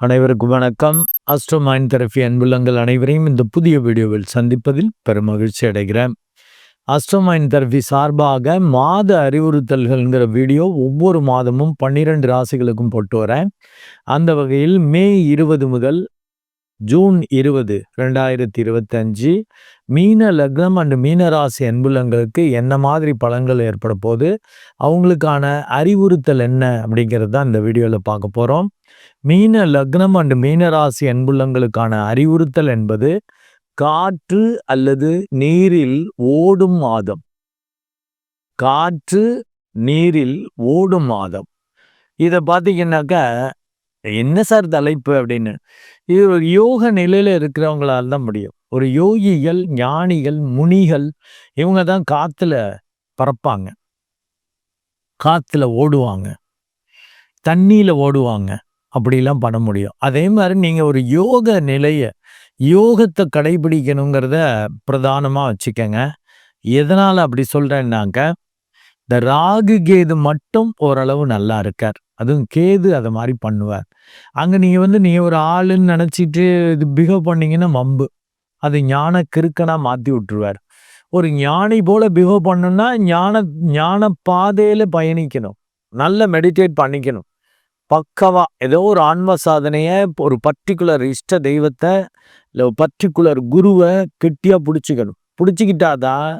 அனைவருக்கும் வணக்கம். Astro mind therapy அன்புள்ளங்கள் அனைவரையும் இந்த புதிய வீடியோவில் சந்திப்பதில் பெரும் மகிழ்ச்சி அடைகிறேன். அஸ்ட்ரோ மைண்ட் தெரபி சார்பாக மாத அறிவுறுத்தல்கள்ங்கிற வீடியோ ஒவ்வொரு மாதமும் பன்னிரெண்டு ராசிகளுக்கும் போட்டு வரேன். அந்த வகையில் மே இருபது முதல் ஜூன் இருபது ரெண்டாயிரத்தி இருபத்தஞ்சு. மீன லக்னம் அண்ட் மீனராசி அன்புலங்களுக்கு என்ன மாதிரி பலன்கள் ஏற்பட போது அவங்களுக்கான அறிவுறுத்தல் என்ன? அப்படிங்கிறது தான் இந்த வீடியோவில் பார்க்க போகிறோம் மீன லக்னம் அண்ட் மீனராசி அன்புள்ளங்களுக்கான அறிவுறுத்தல் என்பது காற்று அல்லது நீரில் ஓடும் மாதம். காற்று நீரில் ஓடும் மாதம். இதை பார்த்தீங்கன்னாக்கா என்ன சார் தலைப்பு அப்படின்னு? இது ஒரு யோக நிலையில் இருக்கிறவங்களால தான் முடியும். ஒரு யோகிகள் ஞானிகள் முனிகள் இவங்க தான் காற்றுல பறப்பாங்க. காற்றுல ஓடுவாங்க. தண்ணியில் ஓடுவாங்க. அப்படிலாம் பண்ண முடியும். அதே மாதிரி நீங்கள் ஒரு யோக நிலையை யோகத்தை கடைபிடிக்கணுங்கிறத பிரதானமாக வச்சுக்கோங்க. எதனால் அப்படி சொல்கிறேன்னாக்க இந்த ராகு கேது மட்டும் ஓரளவு நல்லா இருக்கார். அதுவும் கேது அதை மாதிரி பண்ணுவார். அங்கே நீங்கள் வந்து நீங்கள் ஒரு ஆளுன்னு நினச்சிட்டு இது பிஹேவ் பண்ணீங்கன்னா மம்பு அது ஞான கிறுக்கனாக மாற்றி விட்டுருவார். ஒரு ஞானி போல் பிஹேவ் பண்ணணும்னா ஞான ஞான பாதையில் பயணிக்கணும். நல்ல மெடிடேட் பண்ணிக்கணும். பக்கவா ஏதோ ஒரு ஆன்ம சாதனையை ஒரு பர்டிகுலர் இஷ்ட தெய்வத்தை இல்லை பர்டிகுலர் குருவை கெட்டியாக பிடிச்சிக்கணும். பிடிச்சிக்கிட்டாதான்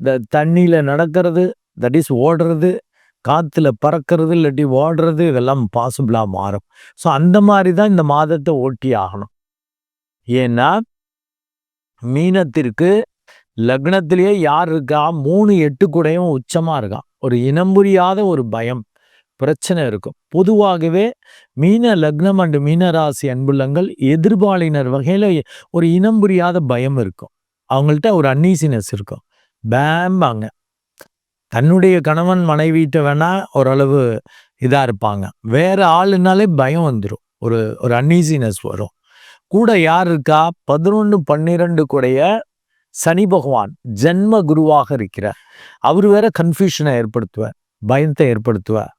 இந்த தண்ணியில் நடக்கிறது தட் இஸ் ஓடுறது காற்றுல பறக்கிறது இல்லாட்டி ஓடுறது இதெல்லாம் பாசிபிளாக மாறும். ஸோ அந்த மாதிரி தான் இந்த மாதத்தை ஓட்டி ஆகணும். ஏன்னா மீனத்திற்கு லக்னத்திலேயே யார் இருக்கா? மூணு எட்டு கூடையும் உச்சமாக இருக்கான் ஒரு இனம் புரியாத ஒரு பயம் பிரச்சனை இருக்கும். பொதுவாகவே மீன லக்னம் அண்டு மீனராசி அன்புள்ளங்கள் எதிர்பாலினர் வகையில் ஒரு இனம் புரியாத பயம் இருக்கும். அவங்கள்ட்ட ஒரு அன்னீசினஸ் இருக்கும். பேம்பாங்க தன்னுடைய கணவன் மனைவிட்ட வேணா ஓரளவு இதாக இருப்பாங்க. வேற ஆளுனாலே பயம் வந்துடும் ஒரு ஒரு அன்ஈசினஸ் வரும். கூட யார் இருக்கா? பதினொன்று பன்னிரெண்டு கூடைய சனி பகவான் ஜென்ம குருவாக இருக்கிறார். அவர் வேற கன்ஃபியூஷனை ஏற்படுத்துவார் பயத்தை ஏற்படுத்துவார்.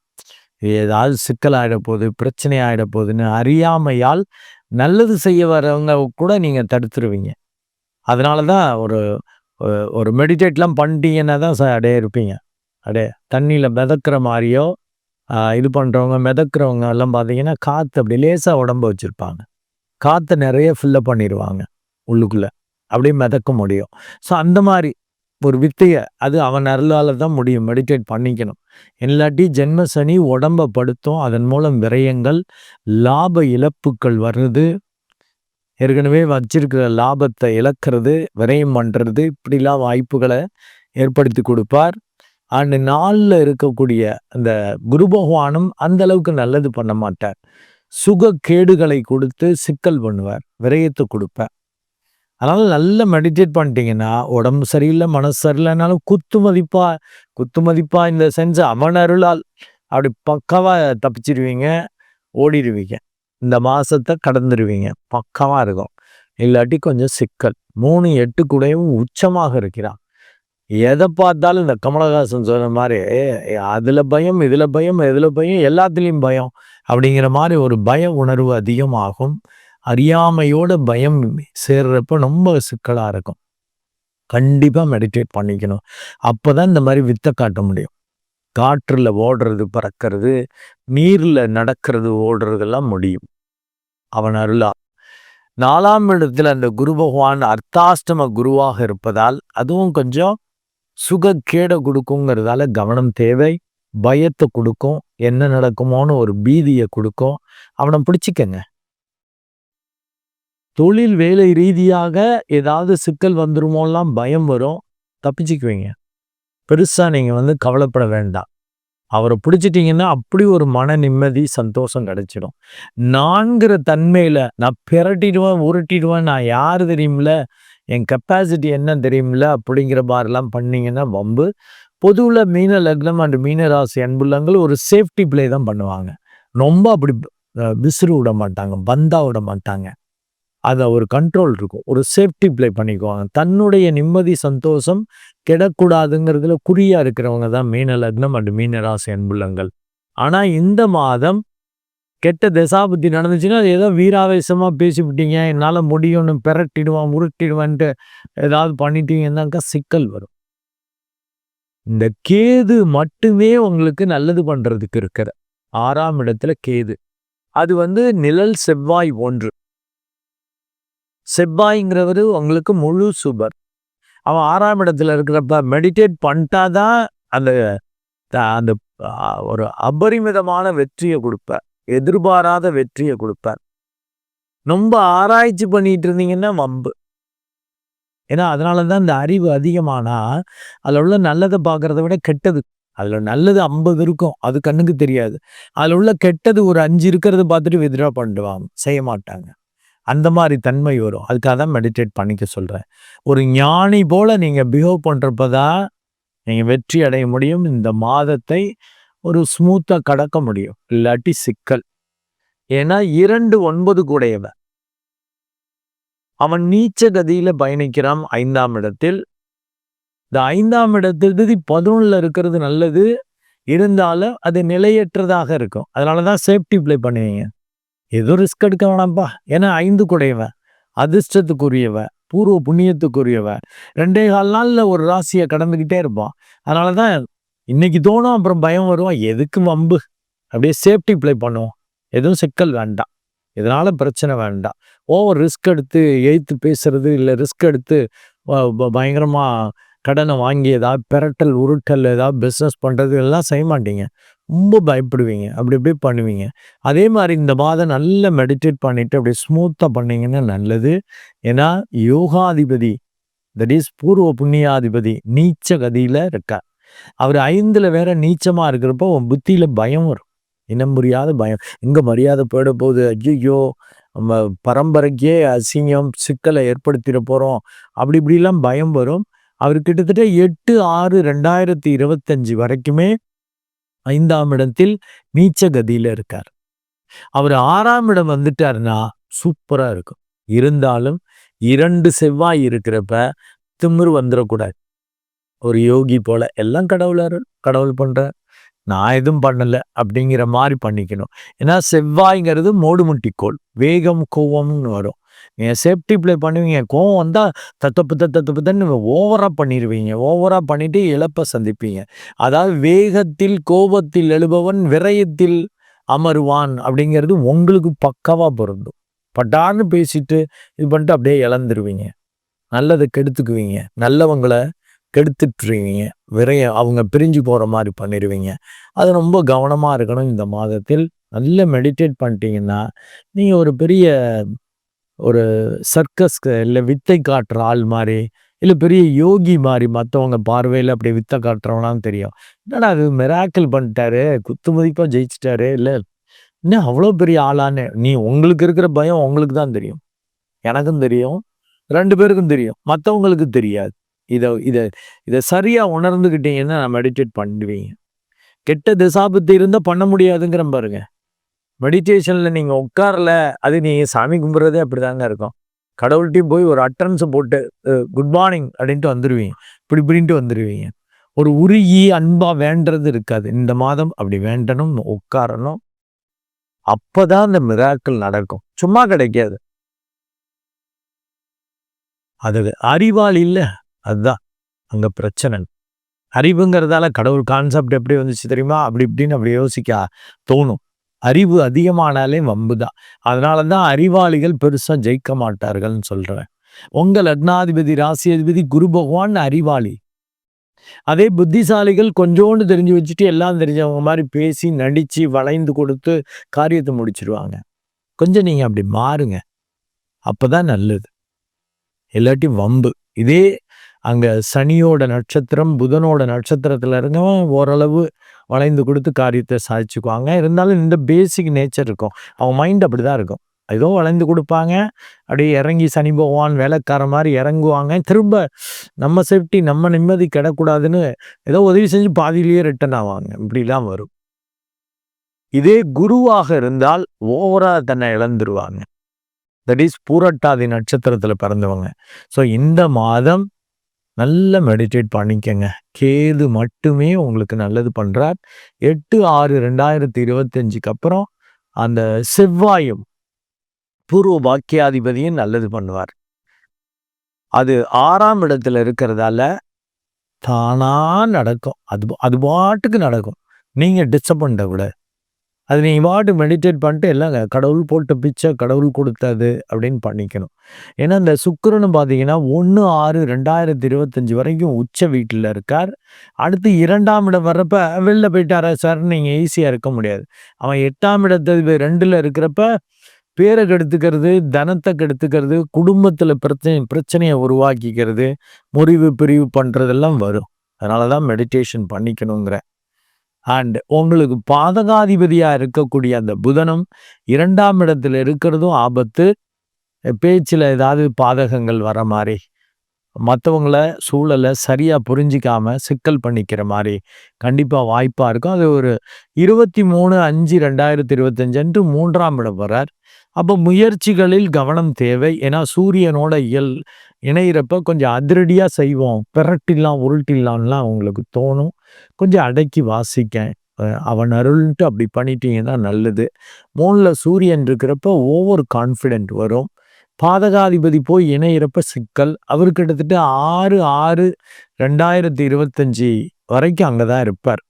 ஏதாவது சிக்கலாகிட போகுது பிரச்சனை ஆகிட போகுதுன்னு அறியாமையால் நல்லது செய்ய வரவங்க கூட நீங்கள் தடுத்துருவீங்க. அதனால தான் ஒரு ஒரு மெடிடேட்லாம் பண்ணிட்டீங்கன்னா தான் ச அடைய இருப்பீங்க அடே தண்ணியில் மிதக்கிற மாதிரியோ இது பண்ணுறவங்க மிதக்கிறவங்க எல்லாம் பார்த்தீங்கன்னா காற்று அப்படி லேசாக உடம்பு வச்சுருப்பாங்க. காற்றை நிறைய ஃபில்லப் பண்ணிடுவாங்க உள்ளுக்குள்ளே. அப்படியே மிதக்க முடியும். ஸோ அந்த மாதிரி ஒரு வித்தையை அது அவன் அருளால் தான் முடியும். மெடிடேட் பண்ணிக்கணும். இல்லாட்டி ஜென்ம சனி உடம்பை படுத்தும். அதன் மூலம் விரயங்கள் லாப இழப்புகள் வருது. ஏற்கனவே வச்சிருக்கிற லாபத்தை இழக்கிறது விரயம் பண்ணுறது இப்படிலாம் வாய்ப்புகளை ஏற்படுத்தி கொடுப்பார். அந்த நாளில் இருக்கக்கூடிய அந்த குரு பகவானும் அந்த அளவுக்கு நல்லது பண்ண மாட்டார். சுக கேடுகளை கொடுத்து சிக்கல் பண்ணுவார் விரயத்தை கொடுப்பார். அதனால் நல்லா மெடிடேட் பண்ணிட்டீங்கன்னா உடம்பு சரியில்லை மனசு சரியில்லைனாலும் குத்து மதிப்பா குத்து மதிப்பா இந்த செஞ்ச அவன் அருளால் அப்படி பக்கவாக தப்பிச்சிருவீங்க ஓடிடுவீங்க இந்த மாதத்தை கடந்துருவீங்க பக்கமாக இருக்கும். இல்லாட்டி கொஞ்சம் சிக்கல். மூணு எட்டு கூடையும் உச்சமாக இருக்கிறான். எதை பார்த்தாலும் இந்த கமலஹாசன் சொன்ன மாதிரி அதில் பயம் இதில் பயம் இதில் பயம் எல்லாத்துலேயும் பயம் அப்படிங்கிற மாதிரி ஒரு பய உணர்வு அதிகமாகும். அறியாமையோட பயம் சேர்றப்ப ரொம்ப சிக்கலாக இருக்கும். கண்டிப்பாக மெடிடேட் பண்ணிக்கணும். அப்போ தான் இந்த மாதிரி வித்தை காட்ட முடியும். காற்றில் ஓடுறது பறக்கிறது நீரில் நடக்கிறது ஓடுறதெல்லாம் முடியும். அவன் அருளா. நாலாம் இடத்துல அந்த குரு பகவான் அர்த்தாஷ்டம குருவாக இருப்பதால் அதுவும் கொஞ்சம் சுகக்கேடை கொடுக்குங்கிறதால கவனம் தேவை பயத்தை கொடுக்கும் என்ன நடக்குமோன்னு ஒரு பீதியை கொடுக்கும். அவனை பிடிச்சிக்கங்க. தொழில் வேலை ரீதியாக ஏதாவது சிக்கல் வந்துருமோலாம் பயம் வரும். தப்பிச்சுக்குவீங்க. பெருசாக நீங்கள் வந்து கவலைப்பட வேண்டாம். அவரை பிடிச்சிட்டிங்கன்னா அப்படி ஒரு மன நிம்மதி சந்தோஷம் கிடைச்சிடும். நான்கிற தன்மையில் நான் பிரட்டிடுவேன் உருட்டிடுவேன் நான் யார் தெரியுமில்ல? என் கெப்பாசிட்டி என்ன தெரியுமில்ல? அப்படிங்கிற மாதிரிலாம் பண்ணிங்கன்னா வம்பு. பொதுவில் மீன லக்னம் அண்ட் மீனராசி அன்புள்ளங்கள் ஒரு சேஃப்டி பிளே தான் பண்ணுவாங்க. ரொம்ப அப்படி விசிறு விட மாட்டாங்க பந்தா விட மாட்டாங்க. அதை ஒரு கண்ட்ரோல் இருக்கும். ஒரு சேஃப்டி ப்ளே பண்ணிக்குவாங்க. தன்னுடைய நிம்மதி சந்தோஷம் கெடக்கூடாதுங்கிறதுல குறியாக இருக்கிறவங்க தான் மீன லக்னம் அண்ட் மீனராசி அன்புள்ளங்கள். ஆனால் இந்த மாதம் கெட்ட தசாபுத்தி நடந்துச்சுன்னா அது ஏதோ வீராவேசமாக பேசிவிட்டீங்க என்னால் முடியும்னு பெரட்டிடுவான் உருட்டிடுவான்ட்டு ஏதாவது பண்ணிட்டீங்கன்னாக்கா சிக்கல் வரும். இந்த கேது மட்டுமே உங்களுக்கு நல்லது பண்ணுறதுக்கு இருக்கிற. ஆறாம் இடத்துல கேது. அது வந்து நிழல் செவ்வாய் ஒன்று. செவ்வாய்ங்கிறவர் உங்களுக்கு முழு சுபர். அவன் ஆறாம் இடத்துல இருக்கிறப்ப மெடிடேட் பண்ணிட்டாதான் அந்த அந்த ஒரு அபரிமிதமான வெற்றியை கொடுப்பேன் எதிர்பாராத வெற்றியை கொடுப்பார். ரொம்ப ஆராய்ச்சி பண்ணிட்டு இருந்தீங்கன்னா வம்பு. ஏன்னா அதனால தான் இந்த அறிவு அதிகமானா அதில் உள்ள நல்லதை பார்க்கறத விட கெட்டது. அதில் நல்லது ஐம்பது இருக்கும் அது கண்ணுக்கு தெரியாது. அதில் உள்ள கெட்டது ஒரு அஞ்சு இருக்கிறத பார்த்துட்டு வித்ரா பண்ணிடுவாங்க செய்ய மாட்டாங்க. அந்த மாதிரி தன்மை வரும். அதுக்காக தான் மெடிடேட் பண்ணிக்க சொல்கிறேன் ஒரு ஞானி போல் நீங்கள் பிஹேவ் பண்ணுறப்ப தான் நீங்கள் வெற்றி அடைய முடியும். இந்த மாதத்தை ஒரு ஸ்மூத்தாக கடக்க முடியும். இல்லாட்டி சிக்கல். ஏன்னா இரண்டு ஒன்பது கூடையவன் அவன் நீச்ச கதியில பயணிக்கிறான் ஐந்தாம் இடத்தில். இந்த ஐந்தாம் இடத்தில் பதினொன்றில் இருக்கிறது நல்லது. இருந்தாலும் அது நிலையற்றதாக இருக்கும். அதனால தான் சேஃப்டி பிளே பண்ணுவீங்க. ஏதோ ரிஸ்க் எடுக்க வேணாம்ப்பா ஏன்னா ஐந்து குடையவன் அதிர்ஷ்டத்துக்குரியவன் பூர்வ புண்ணியத்துக்குரியவன் ரெண்டே கால் நாளில் ஒரு ராசியை கடந்துக்கிட்டே இருப்பான். அதனாலதான் இன்னைக்கு தோணும் அப்புறம் பயம் வரும். எதுக்கு வம்பு? அப்படியே சேஃப்டி ப்ளே பண்ணுவோம். எதுவும் சிக்கல் வேண்டாம். இதனால பிரச்சனை வேண்டாம். ஓவர் ரிஸ்க் எடுத்து எழுத்து பேசுறது இல்லை ரிஸ்க் எடுத்து பயங்கரமாக கடனை வாங்கி ஏதாவது பெரட்டல் உருட்டல் ஏதாவது பிஸ்னஸ் பண்ணுறது எல்லாம் செய்ய மாட்டீங்க. ரொம்ப பயப்படுவீங்க. அப்படி இப்படி பண்ணுவீங்க. அதே மாதிரி இந்த மாதம் நல்லா மெடிடேட் பண்ணிவிட்டு அப்படியே ஸ்மூத்தாக பண்ணிங்கன்னா நல்லது. ஏன்னா யோகாதிபதி தட் இஸ் பூர்வ புண்ணியாதிபதி நீச்ச கதியில் இருக்கார். அவர் ஐந்துல வேற நீச்சமா இருக்கிறப்போ உன் புத்தியில பயம் வரும். இனம் புரியாத பயம். எங்க மரியாதை போயிட போகுது ஐயோ நம்ம பரம்பரைக்கே அசிங்கம் சிக்கலை ஏற்படுத்திட போறோம். அப்படி இப்படிலாம் பயம் வரும். அவர் கிட்டத்தட்ட எட்டு ஆறு ரெண்டாயிரத்தி இருபத்தஞ்சு வரைக்குமே ஐந்தாம் இடத்தில் நீச்ச கதியில இருக்கார். அவர் ஆறாம் இடம் வந்துட்டாருன்னா சூப்பரா இருக்கும். இருந்தாலும் இரண்டு செவ்வாய் இருக்கிறப்ப திமிர் வந்துடக்கூடாது. ஒரு யோகி போல் எல்லாம் கடவுளார் கடவுள் பண்ணுற நான் எதுவும் பண்ணலை அப்படிங்கிற மாதிரி பண்ணிக்கணும். ஏன்னா செவ்வாய்ங்கிறது கோல் வேகம் கோவம்னு வரும். நீங்கள் சேஃப்டி ப்ளே பண்ணுவீங்க கோவம் வந்தால் தத்தப்பு தத்தப்பு தன்னு ஓவராக பண்ணிடுவீங்க ஓவராக பண்ணிவிட்டு இழப்பை சந்திப்பீங்க. அதாவது வேகத்தில் கோபத்தில் எழுபவன் விரயத்தில் அமருவான் அப்படிங்கிறது உங்களுக்கு பக்கவாக பொருந்தும். பட்டான்னு பேசிட்டு இது பண்ணிட்டு அப்படியே இழந்துருவீங்க. நல்லதை கெடுத்துக்குவீங்க. நல்லவங்களை கெடுத்துட்ருவீங்க விரைய அவங்க பிரிஞ்சு போகிற மாதிரி பண்ணிடுவீங்க அது ரொம்ப கவனமாக இருக்கணும் இந்த மாதத்தில். நல்ல மெடிடேட் பண்ணிட்டீங்கன்னா நீங்கள் ஒரு பெரிய ஒரு சர்க்கஸ்க்கு இல்லை வித்தை காட்டுற ஆள் மாதிரி இல்லை பெரிய யோகி மாதிரி மற்றவங்க பார்வையில் அப்படி வித்தை காட்டுறவனான்னு தெரியும். என்னடா அது மிராக்கிள் பண்ணிட்டாரு குத்து மதிப்பாக ஜெயிச்சிட்டாரு இல்லை இன்னும் அவ்வளோ பெரிய ஆளான்னு. நீ உங்களுக்கு இருக்கிற பயம் உங்களுக்கு தான் தெரியும். எனக்கும் தெரியும். ரெண்டு பேருக்கும் தெரியும். மற்றவங்களுக்கு தெரியாது. இதை இதை இதை சரியாக உணர்ந்துக்கிட்டீங்கன்னா நான் மெடிடேட் பண்ணுவீங்க கெட்ட திசாபத்து இருந்தால் பண்ண முடியாதுங்கிற பாருங்க. மெடிடேஷனில் நீங்கள் உட்காரல அது நீங்கள் சாமி கும்பிட்றதே அப்படி தாங்க இருக்கும். கடவுள்கிட்டையும் போய் ஒரு அட்டன்ஸை போட்டு குட் மார்னிங் அப்படின்ட்டு வந்துடுவீங்க இப்படி இப்படின்ட்டு வந்துடுவீங்க ஒரு உருகி அன்பாக வேண்டது இருக்காது. இந்த மாதம் அப்படி வேண்டணும் உட்காரணும். அப்போ தான் அந்த மிராக்கள் நடக்கும். சும்மா கிடைக்காது. அது அறிவால் இல்லை. அதுதான். அங்கே பிரச்சனை. அறிவுங்கிறதால கடவுள் கான்செப்ட் எப்படி வந்துச்சு தெரியுமா? அப்படி இப்படின்னு அப்படி யோசிக்க தோணும். அறிவு அதிகமானாலே வம்பு தான். அதனால தான் அறிவாளிகள் பெருசாக ஜெயிக்க மாட்டார்கள்னு சொல்கிறேன் உங்கள் லக்னாதிபதி ராசியாதிபதி குரு பகவான் அறிவாளி. அதே புத்திசாலிகள் கொஞ்சோண்டு தெரிஞ்சு வச்சுட்டு எல்லாம் தெரிஞ்சவங்க மாதிரி பேசி நடித்து வளைந்து கொடுத்து காரியத்தை முடிச்சிருவாங்க. கொஞ்சம் நீங்கள் அப்படி மாறுங்க. அப்போ தான் நல்லது. இல்லாட்டி வம்பு. இதே அங்கே சனியோட நட்சத்திரம் புதனோட நட்சத்திரத்தில் இருந்தவன் ஓரளவு வளைந்து கொடுத்து காரியத்தை சாதிச்சுக்குவாங்க. இருந்தாலும் இந்த பேசிக் நேச்சர் இருக்கும். அவங்க மைண்ட் அப்படி தான் இருக்கும். ஏதோ வளைந்து கொடுப்பாங்க. அப்படியே இறங்கி சனி போவான் வேலைக்கார மாதிரி இறங்குவாங்க. திரும்ப நம்ம சேஃப்டி நம்ம நிம்மதி கிடக்கூடாதுன்னு ஏதோ உதவி செஞ்சு பாதியிலேயே ரிட்டன் ஆவாங்க. இப்படிலாம் வரும். இதே குருவாக இருந்தால் ஓவராக தன்னை இழந்துருவாங்க. தட் இஸ் பூரட்டாதி நட்சத்திரத்தில் பிறந்தவங்க. ஸோ இந்த மாதம் நல்ல மெடிடேட் பண்ணிக்கங்க. கேது மட்டுமே உங்களுக்கு நல்லது பண்ணுறார் எட்டு ஆறு ரெண்டாயிரத்தி இருபத்தஞ்சுக்கு அப்புறம் அந்த செவ்வாயும் பூர்வ பாக்கியாதிபதியும் நல்லது பண்ணுவார். அது ஆறாம் இடத்துல இருக்கிறதால தானாக நடக்கும். அது அது பாட்டுக்கு நடக்கும். நீங்கள் டிஸ்டர்ப் பண்ண கூட அது நீ பாட்டு மெடிடேட் பண்ணிட்டு எல்லாம் கடவுள் போட்ட பிச்சை கடவுள் கொடுத்தது அப்படின்னு பண்ணிக்கணும். ஏன்னா இந்த சுக்கரன்னு பார்த்தீங்கன்னா ஒன்று ஆறு ரெண்டாயிரத்தி இருபத்தஞ்சி வரைக்கும் உச்ச வீட்டில் இருக்கார். அடுத்து இரண்டாம் இடம் வர்றப்ப வெளில போயிட்டாரா சார்? நீங்கள் ஈஸியாக இருக்க முடியாது. அவன் எட்டாம் இடத்து ரெண்டில் இருக்கிறப்ப பேரை கெடுத்துக்கிறது தனத்தை கெடுத்துக்கிறது குடும்பத்தில் பிரச்சனை பிரச்சனையை உருவாக்கிக்கிறது முறிவு பிரிவு பண்ணுறதெல்லாம் வரும். அதனால தான் மெடிடேஷன் பண்ணிக்கணுங்கிற. அண்ட் உங்களுக்கு பாதகாதிபதியாக இருக்கக்கூடிய அந்த புதனம் இரண்டாம் இடத்துல இருக்கிறதும் ஆபத்து. பேச்சில் ஏதாவது பாதகங்கள் வர மாதிரி மற்றவங்கள சூழலை சரியாக புரிஞ்சிக்காமல் சிக்கல் பண்ணிக்கிற மாதிரி கண்டிப்பாக வாய்ப்பாக இருக்கும். அது ஒரு இருபத்தி மூணு அஞ்சு ரெண்டாயிரத்தி இருபத்தஞ்சு அன்று மூன்றாம் இடம் வர்றார். அப்போ முயற்சிகளில் கவனம் தேவை. ஏன்னா சூரியனோட இயல் இணையிறப்ப கொஞ்சம் அதிரடியாக செய்வோம். பிறட்டில்லாம் உருட்டில்லாம்லாம் உங்களுக்கு தோணும். கொஞ்சம் அடக்கி வாசிக்க அவன் அருள்ன்ட்டு அப்படி பண்ணிட்டீங்கன்னா நல்லது. மூணில் சூரியன் இருக்கிறப்ப ஓவர் கான்ஃபிடென்ட் வரும். பாதகாதிபதி போய் இணையிறப்ப சிக்கல். அவர் கிட்டத்தட்ட ஆறு ஆறு ரெண்டாயிரத்தி இருபத்தஞ்சி வரைக்கும் அங்கே தான் இருப்பார்.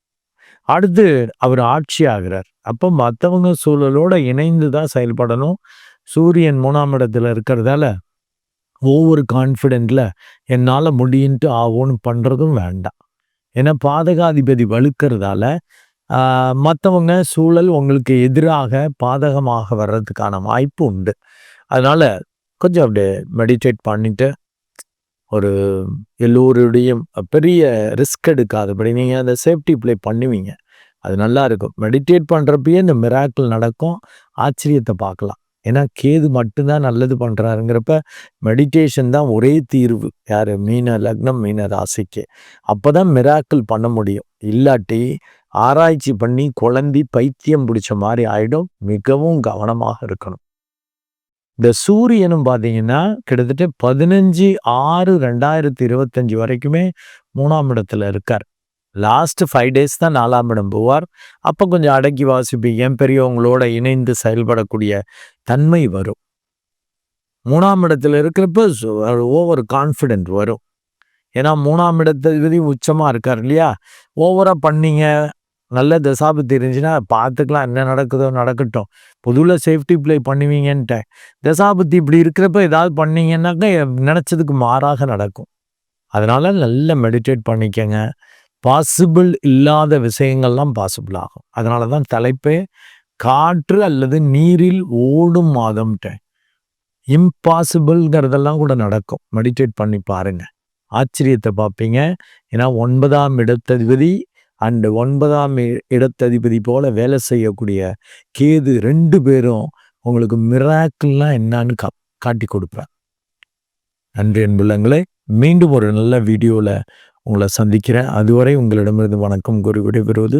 அடுத்து அவர் ஆட்சி ஆகிறார். அப்போ மற்றவங்க சூழலோட இணைந்து தான் செயல்படணும். சூரியன் மூணாம் இடத்துல இருக்கிறதால ஒவ்வொரு கான்ஃபிடென்ட்ல என்னால் முடியுன்ட்டு ஆகும்னு பண்ணுறதும் வேண்டாம் ஏன்னா பாதகாதிபதி வலுக்கிறதால மற்றவங்க சூழல் உங்களுக்கு எதிராக பாதகமாக வர்றதுக்கான வாய்ப்பு உண்டு. அதனால் கொஞ்சம் அப்படியே மெடிடேட் பண்ணிவிட்டு ஒரு எல்லோருடையும் பெரிய ரிஸ்க் எடுக்காதபடி நீங்கள் அந்த சேஃப்டி ப்ளே பண்ணுவீங்க. அது நல்லா இருக்கும். மெடிடேட் பண்ணுறப்பயே இந்த மிராக்கிள் நடக்கும். ஆச்சரியத்தை பார்க்கலாம். ஏன்னா கேது மட்டும்தான் நல்லது பண்ணுறாருங்கிறப்ப மெடிடேஷன் தான் ஒரே தீர்வு. யார்? மீன லக்னம் மீன ராசிக்கு. அப்போ தான் மிராக்கிள் பண்ண முடியும். இல்லாட்டி ஆராய்ச்சி பண்ணி குழந்தை பைத்தியம் பிடிச்ச மாதிரி ஆகிடும் மிகவும் கவனமாக இருக்கணும். இந்த சூரியனும் பார்த்தீங்கன்னா கிட்டத்தட்ட பதினஞ்சு ஆறு ரெண்டாயிரத்தி இருபத்தஞ்சி வரைக்குமே மூணாம் இடத்துல இருக்கார். லாஸ்ட் ஃபைவ் டேஸ் தான் நாலாம் இடம் போவார். அப்போ கொஞ்சம் அடக்கி வாசிப்பீங்க. பெரியவங்களோட இணைந்து செயல்படக்கூடிய தன்மை வரும். மூணாம் இடத்துல இருக்கிறப்ப ஓவர் கான்ஃபிடென்ட் வரும். ஏன்னா மூணாம் இடத்துல உச்சமாக இருக்கார் இல்லையா? ஓவராக பண்ணீங்க. நல்ல தசாபத்தி இருந்துச்சுன்னா பார்த்துக்கலாம் என்ன நடக்குதோ நடக்கட்டும். பொதுவில் சேஃப்டி ப்ளே பண்ணுவீங்கன்ட்டேன். தசாபுத்தி இப்படி இருக்கிறப்ப ஏதாவது பண்ணீங்கன்னாக்கா நினச்சதுக்கு மாறாக நடக்கும். அதனால் நல்ல மெடிடேட் பண்ணிக்கங்க. பாசிபிள் இல்லாத விஷயங்கள்லாம் பாசிபிள் ஆகும். அதனால தான் தலைப்பே காற்று அல்லது நீரில் ஓடும் மாதம்ட்டேன் இம்பாசிபிள்ங்கிறதெல்லாம் கூட நடக்கும். மெடிடேட் பண்ணி பாருங்க. ஆச்சரியத்தை பார்ப்பீங்க. ஏன்னா ஒன்பதாம் இடத்ததிபதி அண்டு ஒன்பதாம் இடத்ததிபதி போல வேலை செய்யக்கூடிய கேது ரெண்டு பேரும் உங்களுக்கு மிராக்கிள்லாம் என்னான்னு கா காட்டி கொடுப்பேன் நன்றி அன்புள்ளங்களே. மீண்டும் ஒரு நல்ல வீடியோவில் உங்களை சந்திக்கிறேன். அதுவரை உங்களிடமிருந்து வணக்கம் கூறி விடைபெறுவது